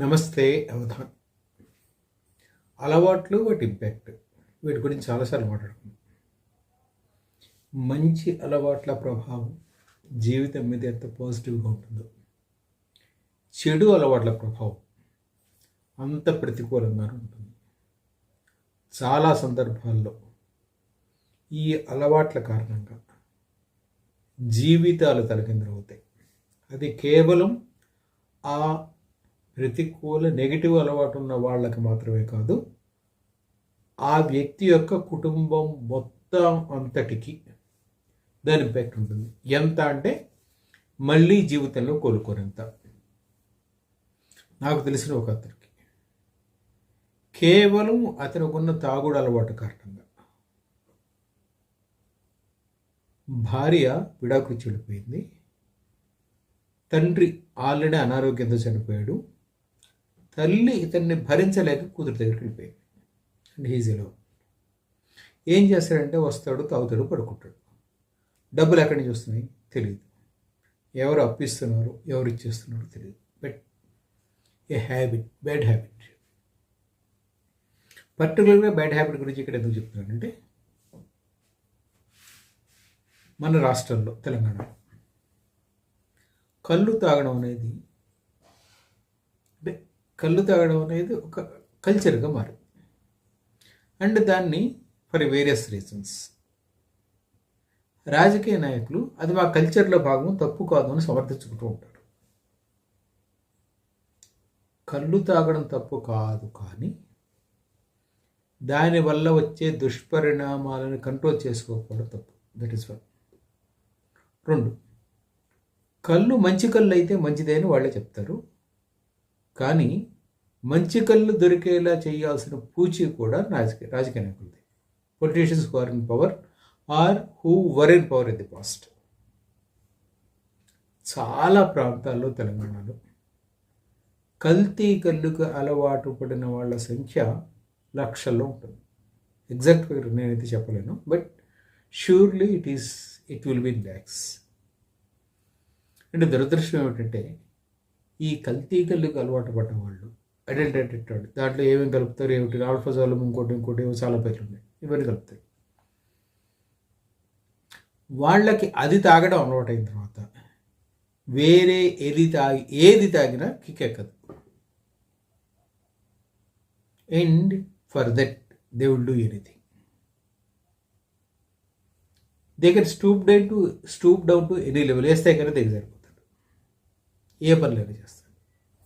నమస్తే అవధాన్. అలవాట్లు వాటి ఇంపాక్ట్. వీటి గురించి చాలాసార్లు మాట్లాడుకున్నాం. మంచి అలవాట్ల ప్రభావం జీవితం మీద ఎంత పాజిటివ్గా ఉంటుందో. చెడు అలవాట్ల ప్రభావం అంత ప్రతికూలంగా ఉంటుంది. చాలా సందర్భాల్లో ఈ అలవాట్ల కారణంగా జీవితాలు తలకిందులవుతాయి. అది కేవలం ఆ ప్రతికూల నెగిటివ్ అలవాటు ఉన్న వాళ్ళకి మాత్రమే కాదు ఆ వ్యక్తి యొక్క కుటుంబం మొత్తం అంతటికి దాని ఇంపాక్ట్ ఉంటుంది. ఎంత అంటే మళ్ళీ జీవితంలో కోలుకోనంత. నాకు తెలిసిన ఒక అతనికి. కేవలం అతనుకున్న తాగుడు అలవాటు కారణంగా. భార్య విడాకులు చెడిపోయింది తండ్రి ఆల్రెడీ అనారోగ్యంతో చనిపోయాడు. తల్లి ఇతన్ని భరించలేక కూతురు దగ్గరికి వెళ్ళిపోయింది. అండ్ హీజీలో ఏం చేస్తాడంటే వస్తాడు తాగుతాడు పడుకుంటాడు. డబ్బులు ఎక్కడి నుంచి వస్తున్నాయి? తెలియదు ఎవరు అప్పిస్తున్నారు ఎవరు ఇచ్చేస్తున్నారు తెలియదు but a habit bad habit పర్టికులర్గా బ్యాడ్ హ్యాబిట్ గురించి ఇక్కడ ఎందుకు చెప్తున్నానంటే మన రాష్ట్రంలో తెలంగాణ కళ్ళు తాగడం అనేది కళ్ళు తాగడం అనేది ఒక కల్చర్గా మారింది అండ్ దాన్ని ఫర్ వేరియస్ రీజన్స్ రాజకీయ నాయకులు అది మా కల్చర్లో భాగం తప్పు కాదు అని సమర్థించుకుంటూ ఉంటారు. కళ్ళు తాగడం తప్పు కాదు కానీ దానివల్ల వచ్చే దుష్పరిణామాలను కంట్రోల్ చేసుకోకపోవడం తప్పు. దట్ ఈస్ వన్ రెండు. కళ్ళు మంచి కళ్ళు అయితే మంచిదే అని వాళ్ళే చెప్తారు. కానీ మంచి కళ్ళు దొరికేలా చేయాల్సిన పూచి కూడా రాజకీయ రాజకీయ నాయకులది. Politicians who are in power are who were in power in the past చాలా ప్రాంతాల్లో తెలంగాణలో కల్తీ కళ్ళుకు అలవాటు పడిన వాళ్ళ సంఖ్య లక్షల్లో ఉంటుంది. ఎగ్జాక్ట్ ఫిగర్ నేనైతే చెప్పలేను but surely it is it will be lakhs అంటే దురదృష్టం ఏమిటంటే ఈ కల్తీ కళ్ళుకు అలవాటు పడ్డ వాళ్ళు ఐడెంటిటీ దాంట్లో ఏమేమి కలుపుతారు ఏమిటి? ఆల్ఫాజాలం ఇంకోటి ఇంకోటి ఏమో చాలా పేర్లు ఉన్నాయి. ఇవన్నీ కలుపుతారు వాళ్ళకి అది తాగడం అలవాటు అయిన తర్వాత వేరే ఏది తాగి ఏది తాగినా కిక్ ఎక్కదు. And for that they will do anything they can stoop down to stoop down to any level వేస్తే కనుక దగ్గర ఏ ఏ లేదు చేస్తారు